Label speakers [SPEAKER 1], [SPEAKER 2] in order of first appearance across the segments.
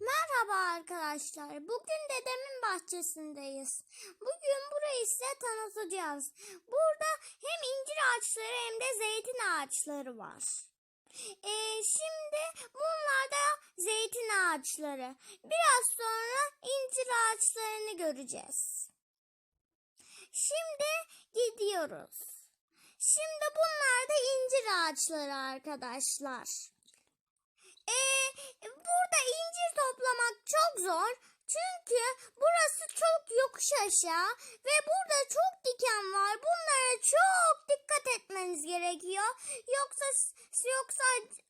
[SPEAKER 1] Merhaba arkadaşlar. Bugün dedemin bahçesindeyiz. Bugün burayı size tanıtacağız. Burada hem incir ağaçları hem de zeytin ağaçları var. Ee, şimdi bunlar da zeytin ağaçları. Biraz sonra incir ağaçlarını göreceğiz. Şimdi gidiyoruz. Şimdi bunlar da incir ağaçları arkadaşlar. Ee, çok zor. Çünkü burası çok yokuş aşağı ve burada çok diken var. Bunlara çok dikkat etmeniz gerekiyor. Yoksa yoksa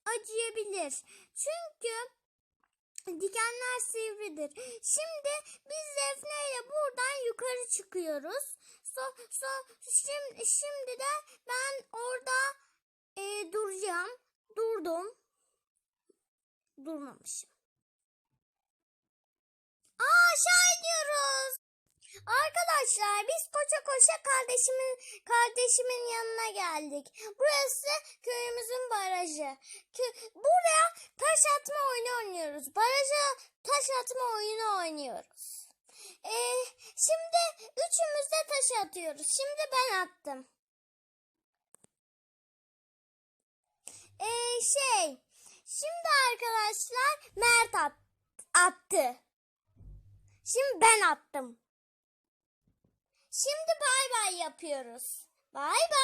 [SPEAKER 1] acıyabilir. Çünkü dikenler sivridir. Şimdi biz Defne ile buradan yukarı çıkıyoruz. So, so, şimdi, şimdi de ben orada e, duracağım. Durdum durmamışım. Aşağı iniyoruz. Arkadaşlar biz koşa koşa kardeşimin kardeşimin yanına geldik. Burası köyümüzün barajı. Kö- Buraya taş atma oyunu oynuyoruz. Baraja taş atma oyunu oynuyoruz. Ee, şimdi üçümüz de taş atıyoruz. Şimdi ben attım. Ee, şey Şimdi arkadaşlar Mert at, attı. Şimdi ben attım. Şimdi bay bay yapıyoruz. Bay bay.